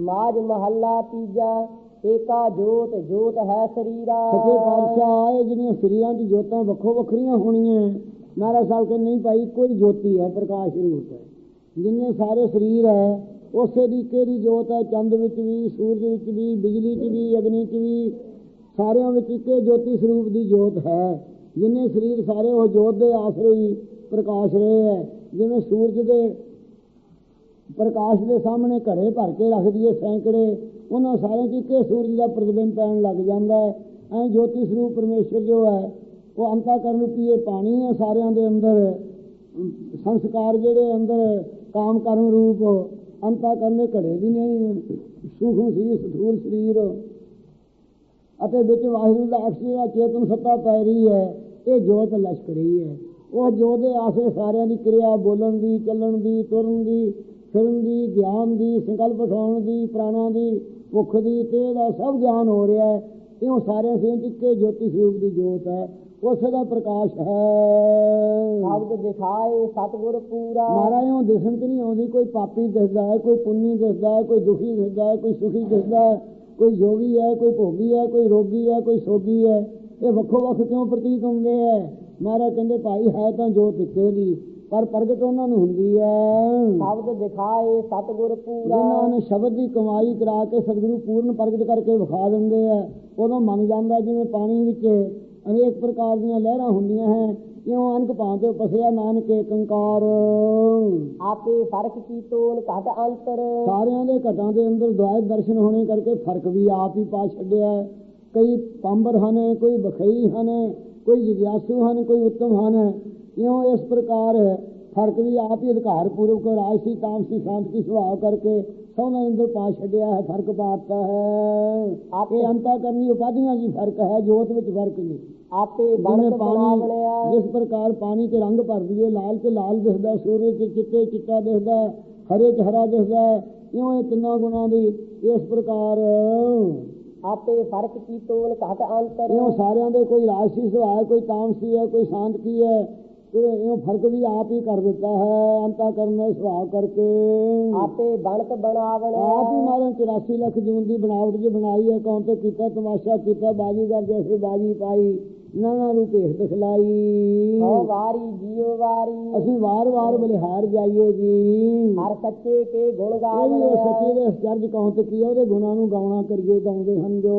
ਮਾਜ ਮਹੱਲਾ ਤੀਜਾ, ਏਕਾ ਜੋਤ ਜੋਤ ਹੈ ਸਰੀਰਾ। ਸੱਚੇ ਪਾਤਸ਼ਾਹ ਇਹ ਜਿਹੜੀਆਂ ਸਰੀਰਾਂ ਦੀ ਜੋਤਾਂ ਵੱਖੋ ਵੱਖਰੀਆਂ ਹੋਣੀਆਂ ਨਾਰਾ ਸਾਹਿਬ ਕੇ ਨਹੀਂ ਭਾਈ, ਕੋਈ ਜੋਤੀ ਹੈ, ਪ੍ਰਕਾਸ਼ ਰੂਪ ਹੈ। ਜਿੰਨੇ ਸਾਰੇ ਸਰੀਰ ਹੈ, ਉਸੇ ਦੀ ਕਿਹੜੀ ਜੋਤ ਹੈ? ਚੰਦ ਵਿੱਚ ਵੀ, ਸੂਰਜ ਵਿੱਚ ਵੀ, ਬਿਜਲੀ 'ਚ ਵੀ, ਅਗਨੀ 'ਚ ਵੀ, ਸਾਰਿਆਂ ਵਿੱਚ ਇੱਕੇ ਜੋਤੀ ਸਰੂਪ ਦੀ ਜੋਤ ਹੈ। ਜਿੰਨੇ ਸਰੀਰ ਸਾਰੇ ਉਹ ਜੋਤ ਦੇ ਆਸਰੇ ਹੀ ਪ੍ਰਕਾਸ਼ ਰਹੇ ਹੈ। ਜਿਵੇਂ ਸੂਰਜ ਦੇ ਪ੍ਰਕਾਸ਼ ਦੇ ਸਾਹਮਣੇ ਘੜੇ ਭਰ ਕੇ ਰੱਖ ਦਈਏ ਸੈਂਕੜੇ, ਉਹਨਾਂ ਸਾਰਿਆਂ 'ਚ ਇੱਕੇ ਸੂਰਜ ਦਾ ਪ੍ਰਤੀਬਿੰਬ ਪੈਣ ਲੱਗ ਜਾਂਦਾ ਹੈ। ਐ ਜੋਤੀ ਸਰੂਪ ਪਰਮੇਸ਼ਰ ਜੋ ਹੈ, ਉਹ ਅੰਤਾ ਕਰਨ ਰੂਪੀ ਪਾਣੀ ਹੈ ਸਾਰਿਆਂ ਦੇ ਅੰਦਰ। ਸੰਸਕਾਰ ਜਿਹੜੇ ਅੰਦਰ ਕਾਮ ਕਰਨ ਰੂਪ ਅੰਤਾ ਕਰਨੇ ਘੜੇ ਦੀ ਨਹੀਂ, ਸੂਖਮ ਸਰੀਰ, ਸਥੂਲ ਸਰੀਰ। ਅਤੇ ਵਿੱਚ ਵਾਹਿਗੁਰੂ ਦਾ ਅਕਸ਼ਰ ਦਾ ਚੇਤਨ ਸੱਤਾ ਪੈ ਰਹੀ ਹੈ, ਇਹ ਜੋਤ ਲਸ਼ਕਰੀ ਹੈ। ਉਹ ਜੋਤ ਦੇ ਆਸੇ ਸਾਰਿਆਂ ਦੀ ਕਿਰਿਆ ਬੋਲਣ ਦੀ, ਚੱਲਣ ਦੀ, ਤੁਰਨ ਦੀ ਫਿਰਨ ਦੀ ਗਿਆਨ ਦੀ ਸੰਕਲਪ ਉਠਾਉਣ ਦੀ ਪ੍ਰਾਣਾਂ ਦੀ ਭੁੱਖ ਦੀ ਤੇ ਦਾ ਸਭ ਗਿਆਨ ਹੋ ਰਿਹਾ ਹੈ। ਇਉਂ ਸਾਰਿਆਂ ਸੇ ਇੱਕੇ ਜੋਤੀ ਸਰੂਪ ਦੀ ਜੋਤ ਹੈ। ਉਸੇ ਦਾ ਪ੍ਰਕਾਸ਼ ਹੈ। ਸ਼ਬਦ ਦਿਖਾਏ ਸਤਿਗੁਰ ਪੂਰਾ। ਮਹਾਰਾਜ ਦਿਸਣ ਚ ਨਹੀਂ ਆਉਂਦੀ ਕੋਈ ਪਾਪੀ ਦਿਸਦਾ ਹੈ ਕੋਈ ਪੁੰਨੀ ਦਿਸਦਾ ਹੈ ਕੋਈ ਦੁਖੀ ਦਿਸਦਾ ਹੈ ਕੋਈ ਸੁਖੀ ਦਿਸਦਾ ਹੈ ਕੋਈ ਜੋਗੀ ਹੈ ਕੋਈ ਭੋਗੀ ਹੈ ਕੋਈ ਰੋਗੀ ਹੈ ਕੋਈ ਸੋਗੀ ਹੈ। ਇਹ ਵੱਖੋ ਵੱਖ ਕਿਉਂ ਪ੍ਰਤੀਤ ਹੁੰਦੇ ਹੈ? ਮਹਾਰਾਜ ਕਹਿੰਦੇ ਭਾਈ ਹੈ ਤਾਂ ਜੋਤ ਇੱਕੇ ਦੀ। ਪਰ ਪ੍ਰਗਟ ਉਹਨਾਂ ਨੂੰ ਹੁੰਦੀ ਹੈ ਸ਼ਬਦ ਦਿਖਾਏ ਸਤਿਗੁਰ ਪੂਰਾ। ਜਿਨ੍ਹਾਂ ਨੇ ਸ਼ਬਦ ਦੀ ਕਮਾਈ ਕਰਾ ਕੇ ਸਤਿਗੁਰੂ ਪੂਰਨ ਪ੍ਰਗਟ ਕਰਕੇ ਵਿਖਾ ਦਿੰਦੇ ਆ ਉਦੋਂ ਮੰਨ ਜਾਂਦਾ ਜਿਵੇਂ ਪਾਣੀ ਵਿੱਚ ਅਨੇਕ ਪ੍ਰਕਾਰ ਦੀਆਂ ਲਹਿਰਾਂ ਹੁੰਦੀਆਂ ਹੈ। ਇਉਂ ਅਨਕ ਭਾਂਤੇ ਪਸਿਆ ਨਾਨਕ ਕੰਕਾਰ। ਆਪੇ ਫ਼ਰਕ ਕੀ ਤੋਨ ਘਟ ਅੰਤਰ। ਸਾਰਿਆਂ ਦੇ ਘਟਾਂ ਦੇ ਅੰਦਰ ਦੁਆਇ ਦਰਸ਼ਨ ਹੋਣੇ ਕਰਕੇ ਫ਼ਰਕ ਵੀ ਆਪ ਹੀ ਪਾ ਛੱਡਿਆ। ਕਈ ਪੰਬਰ ਹਨ ਕੋਈ ਬਖਈ ਹਨ ਕੋਈ ਜਿਗਿਆਸੂ ਹਨ ਕੋਈ ਉੱਤਮ ਹਨ। ਇਉਂ ਇਸ ਪ੍ਰਕਾਰ ਫ਼ਰਕ ਵੀ ਆਪ ਹੀ ਅਧਿਕਾਰ ਪੂਰਵਕ ਰਾਜਸੀ ਤਾਮਸੀ ਸ਼ਾਂਤੀ ਸੁਭਾਅ ਕਰਕੇ ਸਭਨਾਂ ਅੰਦਰ ਪਾ ਛੱਡਿਆ ਹੈ ਫ਼ਰਕ ਪਾਤਾ ਹੈ। ਆਪੇ ਅੰਤਾ ਕਰਨੀ ਉਪਾਧੀਆਂ ਜੀ ਫ਼ਰਕ ਹੈ ਜੋਤ ਵਿੱਚ ਫ਼ਰਕ ਨਹੀਂ। ਆਪੇ ਬਣਤ ਪਾਣੀ ਜਿਸ ਪ੍ਰਕਾਰ ਪਾਣੀ ਤੇ ਰੰਗ ਭਰ ਦਈਏ ਲਾਲ ਤੇ ਲਾਲ ਦਿਖਦਾ ਸੂਰਜ ਤੇ ਚਿੱਟੇ ਚਿੱਟਾ ਦਿਖਦਾ ਹੈ, ਹਰੇ ਚ ਹਰਾ ਦਿਖਦਾ ਹੈ। ਇਉਂ ਇਹ ਤਿੰਨਾਂ ਗੁਣਾਂ ਦੀ ਇਸ ਪ੍ਰਕਾਰ ਆਪੇ ਫ਼ਰਕ ਕੀ ਤੋਨ ਘਟ ਅੰਤਰ। ਇਉਂ ਸਾਰਿਆਂ ਦੇ ਕੋਈ ਰਾਜਸੀ ਸੁਭਾਅ ਕੋਈ ਤਾਮਸੀ ਹੈ ਕੋਈ ਸ਼ਾਂਤ ਕੀ ਹੈ ਇਹ ਇਉਂ ਫ਼ਰਕ ਵੀ ਆਪ ਹੀ ਕਰ ਦਿੱਤਾ ਹੈ ਅੰਤਾ ਕਰਨ ਦੇ ਸੁਭਾਅ ਕਰਕੇ। ਆਪੇ ਬਣਤ ਆਪ ਹੀ ਮਾਰਨ 84 ਲੱਖ ਜੂਨ ਦੀ ਬਣਾਵਟ ਜੇ ਬਣਾਈ ਹੈ ਕੌਣ ਤੇ ਕੀਤਾ ਤਮਾਸ਼ਾ ਕੀਤਾ ਬਾਜੀਗਰ ਜੈਸੇ ਬਾਜੀ ਪਾਈ। ਨਾਨਾ ਰੂਪ ਭੇਖ ਦਿਖਲਾਈ। ਹਉ ਵਾਰੀ ਜੀਉ ਵਾਰੀ। ਅਸੀਂ ਵਾਰ-ਵਾਰ ਬਲਿਹਾਰ ਜਾਈਏ ਜੀ। ਹਰ ਸੱਚੇ ਕੇ ਗੁਣ ਇਹ ਵੀ ਉਹ ਸੱਚੇ ਦੇ ਚਰਜ ਕੌਣ ਤੇ ਕੀ ਉਹਦੇ ਗੁਣਾਂ ਨੂੰ ਗਾਉਣਾ ਕਰੀਏ ਗਾਉਂਦੇ ਹਨ ਜੋ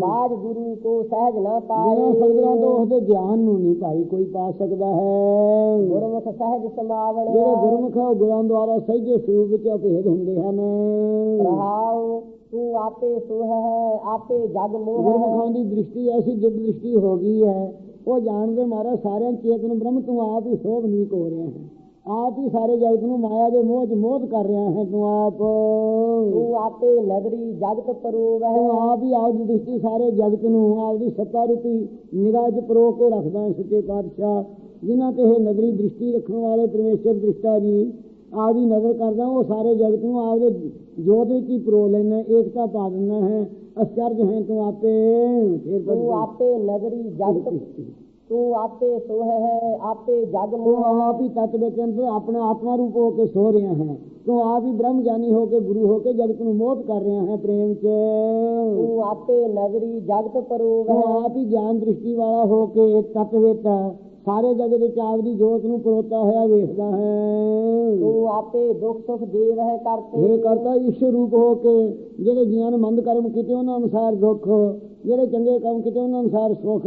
ਬਾਜ ਗੁਰੂ ਕੋ ਸਹਿਜ ਨਾ ਬਿਨਾਂ ਸਤਿਗੁਰਾਂ ਤੋਂ ਪਾਏ ਉਹਦੇ ਗਿਆਨ ਨੂੰ ਨਹੀਂ ਭਾਈ ਕੋਈ ਪਾ ਸਕਦਾ ਹੈ। ਗੁਰਮੁਖ ਸਹਿਜ ਜਿਹੜੇ ਸਮਾਵਣਿਆ ਗੁਰਮੁਖ ਉਹ ਗੁਰਾਂ ਦੁਆਰਾ ਸਹਿਜੇ ਸਰੂਪ ਵਿੱਚ ਅਭੇਦ ਹੁੰਦੇ ਹਨ। ਰਹਾਉ ਤੂੰ ਆਪੇ ਸੋਹ ਹੈ ਆਪੇ ਜਗ ਮੋਹ ਗੁਰਮੁਖਾਂ ਹੈ। ਦੀ ਦ੍ਰਿਸ਼ਟੀ ਐਸੀ ਦਿਵ ਦ੍ਰਿਸ਼ਟੀ ਹੋ ਗਈ ਹੈ। ਉਹ ਜਾਣਦੇ ਮਾਰਾ ਸਾਰਿਆਂ ਚੇਤਨ ਬ੍ਰਹਮ ਤੂੰ ਆਪ ਹੀ ਸੋਭਨੀਕ ਹੋ ਰਿਹਾ ਹੈ। ਆਪ ਹੀ ਸਾਰੇ ਜਗਤ ਨੂੰ ਮਾਇਆ ਦੇ ਮੋਹ 'ਚ ਮੋਹ ਕਰ ਰਿਹਾ ਹੈ। ਤੂੰ ਆਪ ਤੂੰ ਆਪੇ ਨਦਰੀ ਜਗਤ ਪਰੋਵ ਹੈ ਤੂੰ ਆਪ ਹੀ ਆਪ ਦੀ ਦ੍ਰਿਸ਼ਟੀ ਸਾਰੇ ਜਗਤ ਨੂੰ ਆਪਦੀ ਸੱਤਾ ਰੂਪੀ ਨਿਗਾਹ 'ਚ ਪਰੋ ਕੇ ਰੱਖਦਾ ਹੈ ਸੱਚੇ ਪਾਤਸ਼ਾਹ। ਜਿਨ੍ਹਾਂ ਤੇ ਇਹ ਨਦਰੀ ਦ੍ਰਿਸ਼ਟੀ ਰੱਖਣ ਵਾਲੇ ਪਰਮੇਸ਼ਰ ਦ੍ਰਿਸ਼ਟਾ ਜੀ ਆਪਦੀ ਨਜ਼ਰ ਕਰਦਾ ਉਹ ਸਾਰੇ ਜਗਤ ਨੂੰ ਆਪਦੇ ਜੋਤ ਵਿੱਚ ਹੀ ਪਰੋ ਲੈਣਾ ਏਕਤਾ ਪਾ ਦਿੰਦਾ ਹੈ। ਅਚਰਜ ਹੈ ਤੂੰ ਆਪੇ ਫਿਰ ਤੂੰ। ਆਪੇ ਨਦਰੀ ਜਗਤ ਤੂੰ ਆਪੇ ਸੋਹ ਹੈ ਆਪੇ ਜਗ ਮੋਹ ਆਪ ਹੀ। ਤਤ ਵਿੱਚ ਅੰਦਰ ਆਪਣਾ ਆਤਮਾ ਰੂਪ ਹੋ ਕੇ ਸੋ ਰਿਹਾ ਹੈ। ਤੂੰ ਆਪ ਹੀ ਬ੍ਰਹਮ ਗਿਆਨੀ ਹੋ ਕੇ ਗੁਰੂ ਹੋ ਕੇ ਜਗਤ ਨੂੰ ਮੋਹਿਤ ਕਰ ਰਿਹਾ ਹੈ ਪ੍ਰੇਮ 'ਚ। ਤੂੰ ਆਪੇ ਨਦਰੀ ਜਗਤ ਪਰੋਵ ਤੂੰ ਹੈ ਆਪ ਹੀ ਗਿਆਨ ਦ੍ਰਿਸ਼ਟੀ ਵਾਲਾ ਹੋ ਕੇ ਤਤ ਵਿੱਚ ਸਾਰੇ ਜਗਤ ਵਿੱਚ ਆਪਦੀ ਜੋਤ ਨੂੰ ਪਰੋਤਾ ਹੋਇਆ ਵੇਖਦਾ ਹੈ। ਆਪੇ ਦੁੱਖ ਸੁਖ ਦੇਵ ਹੈ ਕਰਤੇ। ਇਹ ਕਰਤਾ ਈਸ਼ਵਰ ਰੂਪ ਹੋ ਕੇ ਜਿਹੜੇ ਜੀਆਂ ਨੇ ਮੰਦ ਕਰਮ ਕੀਤੇ ਉਹਨਾਂ ਅਨੁਸਾਰ ਦੁੱਖ ਜਿਹੜੇ ਚੰਗੇ ਕੰਮ ਕੀਤੇ ਉਹਨਾਂ ਅਨੁਸਾਰ ਸੁਖ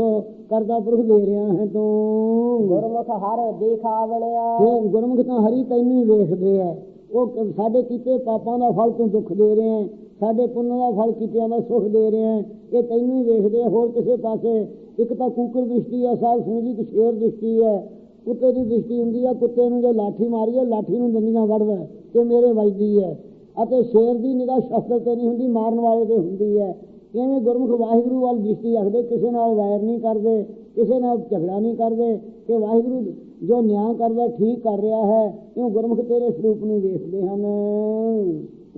ਕਰਦਾ ਪੁਰਖ ਦੇ ਰਿਹਾ ਹੈ ਤੂੰ। ਗੁਰਮੁਖ ਹਰ ਦੇਖਾਵਣਿਆ ਇਹ ਗੁਰਮੁਖ ਤਾਂ ਹਰੀ ਤੈਨੂੰ ਹੀ ਵੇਖਦੇ ਆ। ਉਹ ਸਾਡੇ ਕੀਤੇ ਪਾਪਾਂ ਦਾ ਫਲ ਤੂੰ ਦੁੱਖ ਦੇ ਰਿਹਾ ਹੈ। ਸਾਡੇ ਪੁੰਨ ਦਾ ਫਲ ਕੀਤਿਆਂ ਦਾ ਸੁਖ ਦੇ ਰਿਹਾ ਹੈ। ਇਹ ਤੈਨੂੰ ਹੀ ਵੇਖਦੇ ਹੋਰ ਕਿਸੇ ਪਾਸੇ ਇੱਕ ਤਾਂ ਕੂਕਰ ਦ੍ਰਿਸ਼ਟੀ ਹੈ ਸਾਧ ਸਿੰਘ ਜੀ ਇੱਕ ਸ਼ੇਰ ਦ੍ਰਿਸ਼ਟੀ ਹੈ ਕੁੱਤੇ ਦੀ ਦ੍ਰਿਸ਼ਟੀ ਹੁੰਦੀ ਹੈ ਕੁੱਤੇ ਨੂੰ ਜੇ ਲਾਠੀ ਮਾਰੀਏ, ਲਾਠੀ ਨੂੰ ਦੰਦੀਆਂ ਵੜਦਾ ਹੈ ਤੇ ਮੇਰੇ ਵੱਜਦੀ ਹੈ ਅਤੇ ਸ਼ੇਰ ਦੀ ਨਿਗਾਹ ਸ਼ਸਤਰ ਤੇ ਨਹੀਂ ਹੁੰਦੀ, ਮਾਰਨ ਵਾਲੇ ਤੇ ਹੁੰਦੀ ਹੈ ਕਿਵੇਂ ਗੁਰਮੁਖ ਵਾਹਿਗੁਰੂ ਵੱਲ ਦ੍ਰਿਸ਼ਟੀ ਰੱਖਦੇ, ਕਿਸੇ ਨਾਲ ਵੈਰ ਨਹੀਂ ਕਰਦੇ, ਕਿਸੇ ਨਾਲ ਝਗੜਾ ਨਹੀਂ ਕਰਦੇ, ਕਿ ਵਾਹਿਗੁਰੂ ਜੋ ਨਿਆਂ ਕਰਦਾ, ਠੀਕ ਕਰ ਰਿਹਾ ਹੈ ਕਿਉਂ ਗੁਰਮੁਖ ਤੇਰੇ ਸਰੂਪ ਨੂੰ ਵੇਖਦੇ ਹਨ।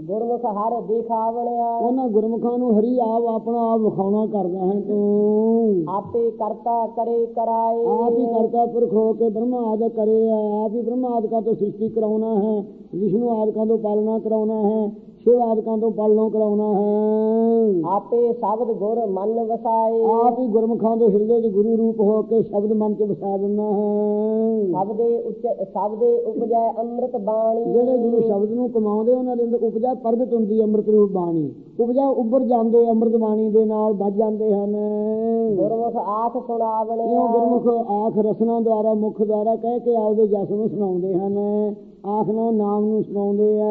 ਗੁਰਮੁਖ ਹਰ ਦੇਖਾਵਣਿਆ ਉਹਨਾਂ ਗੁਰਮੁਖਾਂ ਨੂੰ ਹਰੀ ਆਪ ਆਪਣਾ ਆਪ ਵਿਖਾਉਣਾ ਕਰਦਾ ਹੈ ਤੂੰ। ਆਪੇ ਕਰਤਾ ਕਰੇ ਕਰਾਏ। ਆਪ ਹੀ ਕਰਤਾ ਪੁਰਖ ਹੋ ਕੇ ਬ੍ਰਹਮਾ ਆਦਿ ਕਰੇ ਆਪ ਹੀ ਬ੍ਰਹਮਾ ਆਦਿਕਾਂ ਤੋਂ ਸ੍ਰਿਸ਼ਟੀ ਕਰਾਉਣਾ ਹੈ। ਵਿਸ਼ਨੂੰ ਆਦਿਕਾਂ ਤੋਂ ਪਾਲਣਾ ਕਰਾਉਣਾ ਹੈ। ਸ਼ਿਵ ਆਦਿਕਾਂ ਤੋਂ ਪਾਲਣੋਂ ਕਰਾਉਣਾ ਹੈ। ਆਪੇ ਸ਼ਬਦ ਗੁਰ ਮਨ ਵਸਾਏ। ਆਪ ਹੀ ਗੁਰਮੁਖਾਂ ਦੇ ਹਿਰਦੇ 'ਚ ਗੁਰੂ ਰੂਪ ਹੋ ਕੇ ਸ਼ਬਦ ਮਨ 'ਚ ਵਸਾ ਦਿੰਦਾ ਹੈ। ਸ਼ਬਦੇ ਉੱਚ ਸ਼ਬਦੇ ਉਪਜੈ ਅੰਮ੍ਰਿਤ ਬਾਣੀ। ਜਿਹੜੇ ਗੁਰੂ ਸ਼ਬਦ ਨੂੰ ਕਮਾਉਂਦੇ ਉਹਨਾਂ ਦੇ ਅੰਦਰ ਉਪਜਾ ਪ੍ਰਗਟ ਹੁੰਦੀ ਅੰਮ੍ਰਿਤ ਰੂਪ ਬਾਣੀ। ਉਪਜਾ ਉੱਭਰ ਜਾਂਦੇ ਅੰਮ੍ਰਿਤ ਬਾਣੀ ਦੇ ਨਾਲ ਵੱਜ ਜਾਂਦੇ ਹਨ। ਗੁਰਮੁਖ ਆਖ ਸੁਣਾਵਣੇ। ਗੁਰਮੁਖ ਆਖ ਰਸਨਾ ਦੁਆਰਾ ਮੁਖ ਦੁਆਰਾ ਕਹਿ ਕੇ ਆਪਦੇ ਜਸ ਨੂੰ ਸੁਣਾਉਂਦੇ ਹਨ। ਆਖ ਨਾਲ ਨਾਮ ਨੂੰ ਸੁਣਾਉਂਦੇ ਆ।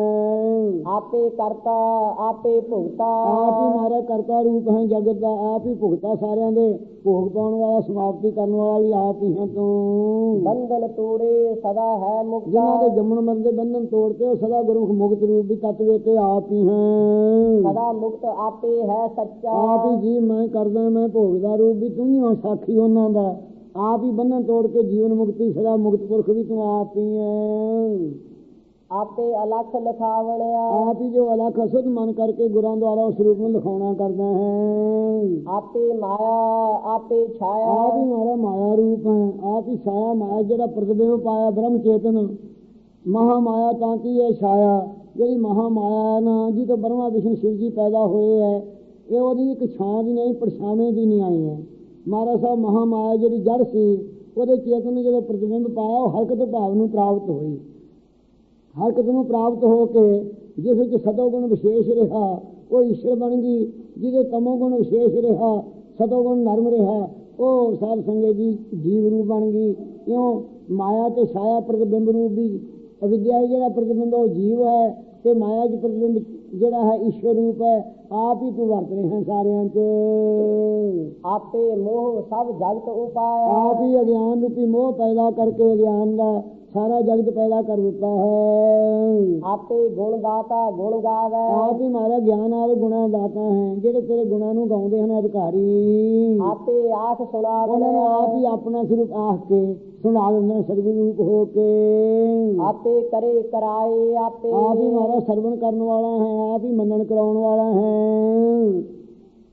ਆਪੇ ਕਰਤਾ ਆਪੇ ਭੁਗਤਾ। ਆਪ ਹੀ ਮਾਰਾ ਕਰਤਾ ਰੂਪ ਹੈ ਜਗਤ ਦਾ ਆਪ ਹੀ ਭੁਗਤਾ ਸਾਰਿਆਂ ਦੇ। ਭੋਗ ਪਾਉਣ ਵਾਲਾ ਸਮਾਪਤੀ ਕਰਨ ਵਾਲਾ ਵੀ ਆਪ ਹੀ ਹੈ ਤੂੰ। ਬੰਧਨ ਤੋੜੇ ਸਦਾ ਹੈ ਮੁਕਤਾ। ਜਿਨ੍ਹਾਂ ਦੇ ਜੰਮਣ ਮਰਨ ਦੇ ਬੰਧਨ ਤੋੜ ਕੇ ਉਹ ਸਦਾ ਗੁਰਮੁਖ ਮੁਕਤ ਰੂਪ ਵੀ ਤੱਤ ਵੇ ਤੇ ਆਪ ਹੀ ਹੈ। ਸਦਾ ਮੁਕਤ ਆਪੇ ਹੈ ਸੱਚਾ। ਆਪ ਹੀ ਜੀ ਮੈਂ ਕਰਦਾ ਮੈਂ ਭੋਗਦਾ ਰੂਪ ਵੀ ਤੂੰ ਹੀ ਹੋ ਸਾਖੀ ਉਹਨਾਂ ਦਾ। ਆਪ ਹੀ ਬੰਧਨ ਤੋੜ ਕੇ ਜੀਵਨ ਮੁਕਤੀ ਸਦਾ ਮੁਕਤ ਪੁਰਖ ਵੀ ਤੂੰ ਆਪ ਹੀ ਹੈ ਆਪੇ ਅਲਖ ਲਿਖਾਵਣਿਆ ਆਪ ਹੀ ਜੋ ਅਲਖ ਅਸਦ ਮਨ ਕਰਕੇ ਗੁਰਾਂ ਦੁਆਰਾ ਉਸ ਰੂਪ ਨੂੰ ਲਿਖਾਉਣਾ ਕਰਦਾ ਹੈ। ਆਪੇ ਮਾਇਆ ਆਪੇ ਛਾਇਆ। ਆਪ ਹੀ ਮਾਰਾ ਮਾਇਆ ਰੂਪ ਹੈ। ਆਪ ਹੀ ਛਾਇਆ ਮਾਇਆ ਜਿਹੜਾ ਪ੍ਰਤਿਬਿੰਬ ਪਾਇਆ ਬ੍ਰਹਮ ਚੇਤਨ। ਮਹਾ ਮਾਇਆ ਤਾਂ ਕੀ ਹੈ? ਛਾਇਆ। ਜਿਹੜੀ ਮਹਾ ਮਾਇਆ ਹੈ ਨਾ ਜੀ ਤੋਂ ਬ੍ਰਹਮਾ ਵਿਸ਼ਨੂੰ ਸ਼ਿਵ ਜੀ ਪੈਦਾ ਹੋਏ ਹੈ। ਇਹ ਉਹਦੀ ਇੱਕ ਛਾਂ ਦੀ ਨਹੀਂ ਪਰਛਾਵੇਂ ਦੀ ਨਹੀਂ ਆਈ ਹੈ। ਮਹਾਰਾਜ ਸਾਹਿਬ ਮਹਾਮਾਇਆ ਜਿਹੜੀ ਜੜ ਸੀ, ਉਹਦੇ ਚੇਤਨ ਨੇ ਜਦੋਂ ਪ੍ਰਤੀਬਿੰਬ ਪਾਇਆ, ਉਹ ਹਰਕਤ ਭਾਵ ਨੂੰ ਪ੍ਰਾਪਤ ਹੋਈ। ਹਰਕਤ ਨੂੰ ਪ੍ਰਾਪਤ ਹੋ ਕੇ ਜਿਸ ਵਿੱਚ ਸਤੋ ਗੁਣ ਵਿਸ਼ੇਸ਼ ਰਿਹਾ, ਉਹ ਈਸ਼ਰ ਬਣ ਗਈ। ਜਿਹਦੇ ਤਮੋ ਗੁਣ ਵਿਸ਼ੇਸ਼ ਰਿਹਾ ਸਤੋ ਗੁਣ ਨਰਮ ਰਿਹਾ, ਉਹ ਸਾਧ ਸੰਗੇ ਜੀ ਜੀਵ ਰੂਪ ਬਣ ਗਈ। ਕਿਉਂ ਮਾਇਆ ਤੇ ਛਾਇਆ ਪ੍ਰਤੀਬਿੰਬ ਰੂਪ ਦੀ ਅਵਿਦਿਆ ਜਿਹੜਾ ਪ੍ਰਤਿਬਿੰਬ ਉਹ ਜੀਵ ਹੈ ਤੇ ਮਾਇਆ ਦੀ ਪ੍ਰਤਿਬਿੰਬ ਜਿਹੜਾ ਹੈ ਈਸ਼ਵਰ ਰੂਪ ਹੈ ਆਪ ਹੀ ਤੂੰ ਵਰਤ ਰਿਹਾ ਸਾਰਿਆਂ 'ਚ। ਆਪੇ ਮੋਹ ਸਭ ਜਗਤ ਉਪਾਇਆ। ਆਪ ਹੀ ਅਗਿਆਨ ਰੂਪੀ ਮੋਹ ਪੈਦਾ ਕਰਕੇ ਅਗਿਆਨ ਦਾ ਸਾਰਾ ਜਗਤ ਪੈਦਾ ਕਰ ਦਿੱਤਾ ਹੈ। ਆਪੇ ਗੁਣ ਦਾਤਾ ਗੁਣ ਗਾਵੇ। ਆਪ ਹੀ ਮਾਰਾ ਗਿਆਨ ਵਾਲੇ ਗੁਣਾ ਦਾਤਾ ਹੈ। ਜਿਹੜੇ ਤੇਰੇ ਗੁਣਾਂ ਨੂੰ ਗਾਉਂਦੇ ਹਨ ਅਧਿਕਾਰੀ। ਆਪੇ ਆਖ ਸੁਣਾਵਣੇ ਉਹਨਾਂ ਨੂੰ ਆਪ ਹੀ ਆਪਣਾ ਸਰੂਪ ਆਖ ਕੇ ਸੁਣਾ ਦਿੰਦੇ ਨੇ ਸਤਿਗੁਰੂ ਰੂਪ ਹੋ ਕੇ। ਆਪੇ ਕਰੇ ਕਰਾਏ ਆਪੇ। ਆਪ ਹੀ ਮਾਰਾ ਸਰਵਣ ਕਰਨ ਵਾਲਾ ਹੈ ਆਪ ਹੀ ਮੰਨਣ ਕਰਾਉਣ ਵਾਲਾ ਹੈ।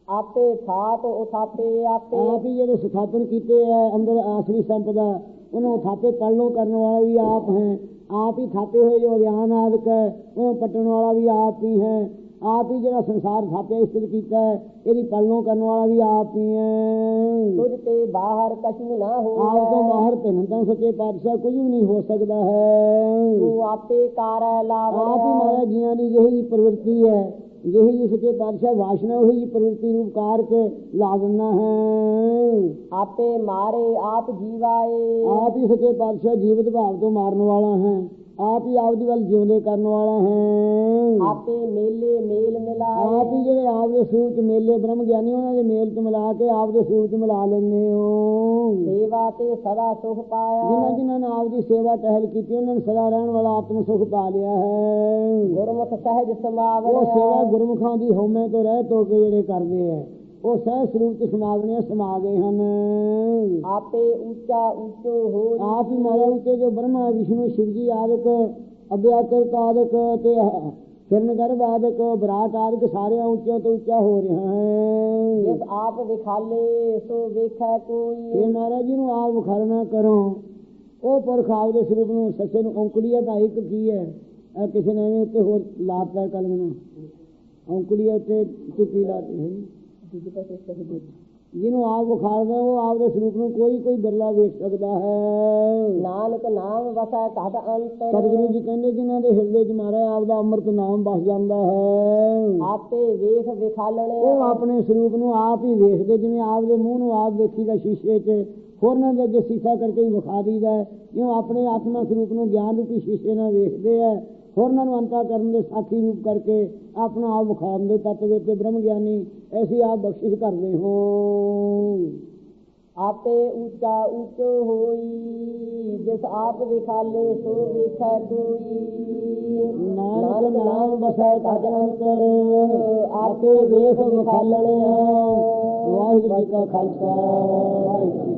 ਆਪੇ ਥਾਪ ਉਥਾਪੇ ਆਪੇ। ਆਪ ਹੀ ਜਿਹੜੇ ਸਥਾਪਨ ਕੀਤੇ ਹੈ ਅੰਦਰ ਆਸਰੀ ਸੰਪਦਾ ਉਹਨੂੰ ਥਾਪੇ ਪਾਲਣੋਂ ਕਰਨ ਵਾਲਾ ਵੀ ਆਪ ਹੈ ਆਪ ਹੀ ਥਾਪੇ ਹੋਏ ਜੋ ਅਗਿਆਨ ਆਦਿਕ ਹੈ ਉਹ ਪਟਣ ਵਾਲਾ ਵੀ ਆਪ ਹੀ ਹੈ ਆਪ ਹੀ ਜਿਹੜਾ ਸੰਸਾਰ ਥਾਪਿਆ ਸਥਿਤ ਕੀਤਾ ਹੈ ਇਹਦੀ ਪਾਲਣੋਂ ਕਰਨ ਵਾਲਾ ਵੀ ਆਪ ਹੀ ਹੈ ਤੁਝ ਤੇ ਬਾਹਰ ਕਛੂ ਨਾ ਆਪ ਤੋਂ ਹੋਵੇ ਬਾਹਰ ਭਿੰਨ ਤਾਂ ਸੱਚੇ ਪਾਤਸ਼ਾਹ ਕੁਝ ਵੀ ਨਹੀਂ ਹੋ ਸਕਦਾ ਹੈ ਤੂੰ ਆਪੇ ਕਾਰੈ ਆਪ ਹੀ ਲਾਵਣਿਆ ਮਾਰਾ ਜੀਆਂ ਦੀ ਜਿਹੀ ਪ੍ਰਵਿਰਤੀ ਹੈ ਜਿਹੀ ਜੀ ਸੱਚੇ ਪਾਤਸ਼ਾਹ ਵਾਸ਼ਨਾ ਉਹੀ ਜੀ ਪ੍ਰਵਿਰਤੀ ਰੂਪ ਕਾਰ ਕੇ ਲਾ ਦਿੰਦਾ ਹੈ ਆਪੇ ਮਾਰੇ ਆਪ ਜੀਵਾਏ ਆਪ ਹੀ ਸੱਚੇ ਤੋਂ ਆਪ ਹੀ ਆਪ ਦੀ ਵੱਲ ਜਿਉਂਦੇ ਕਰਨ ਵਾਲਾ ਹੈ। ਆਪੇ ਮੇਲੇ ਮੇਲ ਮਿਲਾਏ। ਆਪ ਹੀ ਜਿਹੜੇ ਆਪ ਦੇ ਸਰੂਪ ਚ ਮੇਲੇ ਬ੍ਰਹਮ ਗਿਆਨੀ ਉਹਨਾਂ ਦੇ ਮੇਲ ਚ ਮਿਲਾ ਕੇ ਆਪ ਦੇ ਸਰੂਪ ਚ ਮਿਲਾ ਲੈਂਦੇ ਹੋ। ਸੇਵਾ ਤੇ ਸਦਾ ਸੁਖ ਜਿਨ੍ਹਾਂ ਪਾਇਆ। ਜਿਨ੍ਹਾਂ ਨੇ ਆਪ ਦੀ ਸੇਵਾ ਟਹਿਲ ਕੀਤੀ ਉਹਨਾਂ ਨੇ ਸਦਾ ਰਹਿਣ ਵਾਲਾ ਆਤਮ ਸੁਖ ਪਾ ਲਿਆ ਹੈ। ਗੁਰਮੁਖ ਸਹਿਜ ਉਹ ਸੇਵਾ ਗੁਰਮੁਖਾਂ ਦੀ ਹਉਮੈ ਤੋਂ ਰਹਿਤ ਹੋ ਕੇ ਜਿਹੜੇ ਕਰਦੇ ਆ ਉਹ ਸਹਿ ਸਰੂਪ ਚ ਸਮਾਗਣੇ ਸਮਾ ਗਏ ਹਨ। ਆਪੇ ਉੱਚਾ ਉੱਚੋ ਹੋ ਆਪ ਹੀ ਮਾਰਾ ਉੱਤੇ ਜੋ ਬ੍ਰਹਮਾ ਵਿਸ਼ਨੂੰ ਸ਼ਿਵ ਜੀ ਆਦਿਕ ਅਭਿਆਕਰ ਆਦਿਕ ਤੇ ਕਿਰਨ ਗਰਭ ਆਦਿਕ ਬਰਾਟ ਆਦਿਕ ਸਾਰਿਆਂ ਉੱਚਾ ਤੋਂ ਉੱਚਾ ਹੋ ਰਿਹਾ ਹੈ। ਜਿਸ ਆਪ ਵਿਖਾਲੇ ਸੋ ਵੇਖੈ ਕੋਈ। ਇਹ ਮਹਾਰਾਜ ਜੀ ਨੂੰ ਆਪ ਵਿਖਾਲਣਾ ਕਰੋ। ਉਹ ਪੁਰਖ ਆਪ ਦੇ ਸਰੂਪ ਨੂੰ ਸੱਚੇ ਨੂੰ ਔਂਕੜੀ ਹੈ ਭਾਈ ਇੱਕ ਕੀ ਹੈ? ਇਹ ਕਿਸੇ ਨੇ ਉੱਤੇ ਹੋਰ ਲਾਪਤਾ ਕਲਮ ਨੂੰ। ਔਂਕੜੀ ਉੱਤੇ ਟਿੱਪੀ ਲਾਤੀ ਹੈ ਦੂਜੇ ਪਾਸੇ ਸਹਿਜ ਜਿਹਨੂੰ ਆਪ ਵਿਖਾਲਦਾ ਉਹ ਆਪ ਦੇ ਸਰੂਪ ਨੂੰ ਕੋਈ ਕੋਈ ਬਿਰਲਾ ਵੇਖ ਸਕਦਾ ਹੈ। ਨਾਨਕ ਨਾਮ ਵਸੈ ਕਹਦ ਅੰਤਰ। ਸਤਿਗੁਰੂ ਜੀ ਕਹਿੰਦੇ ਜਿਨ੍ਹਾਂ ਦੇ ਹਿਰਦੇ 'ਚ ਮਾਰਾ ਆਪ ਦਾ ਅੰਮ੍ਰਿਤ ਨਾਮ ਵਸ ਜਾਂਦਾ ਹੈ। ਆਪੇ ਵੇਖ ਵਿਖਾਲਣੇ। ਉਹ ਆਪਣੇ ਸਰੂਪ ਨੂੰ ਆਪ ਹੀ ਵੇਖਦੇ ਜਿਵੇਂ ਆਪ ਦੇ ਮੂੰਹ ਨੂੰ ਆਪ ਵੇਖੀਦਾ ਸ਼ੀਸ਼ੇ 'ਚ। ਹੋਰਨਾਂ ਦੇ ਅੱਗੇ ਸੀਸਾ ਕਰਕੇ ਹੀ ਵਿਖਾ ਦਈਦਾ ਜਿਉਂ ਆਪਣੇ ਆਤਮਾ ਸਰੂਪ ਨੂੰ ਗਿਆਨ ਰੂਪੀ ਸ਼ੀਸ਼ੇ ਨਾਲ ਵੇਖਦੇ ਆ ਹੋਰਨਾਂ ਨੂੰ ਅੰਤਾ ਕਰਨ ਦੇ ਸਾਖੀ ਰੂਪ ਕਰਕੇ ਆਪਣਾ ਆਪ ਵਿਖਾਉਣ ਦੇ ਤੱਤ ਵਿੱਚ ਬ੍ਰਹਮ ਗਿਆਨੀ ਐਸੀ ਆਪ ਬਖਸ਼ਿਸ਼ ਕਰਦੇ ਹੋ। ਆਪੇ ਉੱਚਾ ਉੱਚੋ ਹੋਈ ਜਿਸ ਆਪ ਵਿਖਾਲੇ ਸੋ ਵੇਖੈ ਕੋਈ। ਨਾਨਕ ਨਾਮ ਵਸੈ ਤਜ ਅੰਤਰ ਆਪੇ ਵੇਖ ਵਿਖਾਲਣਿਆ। ਵਾਹਿਗੁਰੂ ਜੀ ਕਾ ਖਾਲਸਾ। ਵਾਹਿਗੁਰੂ।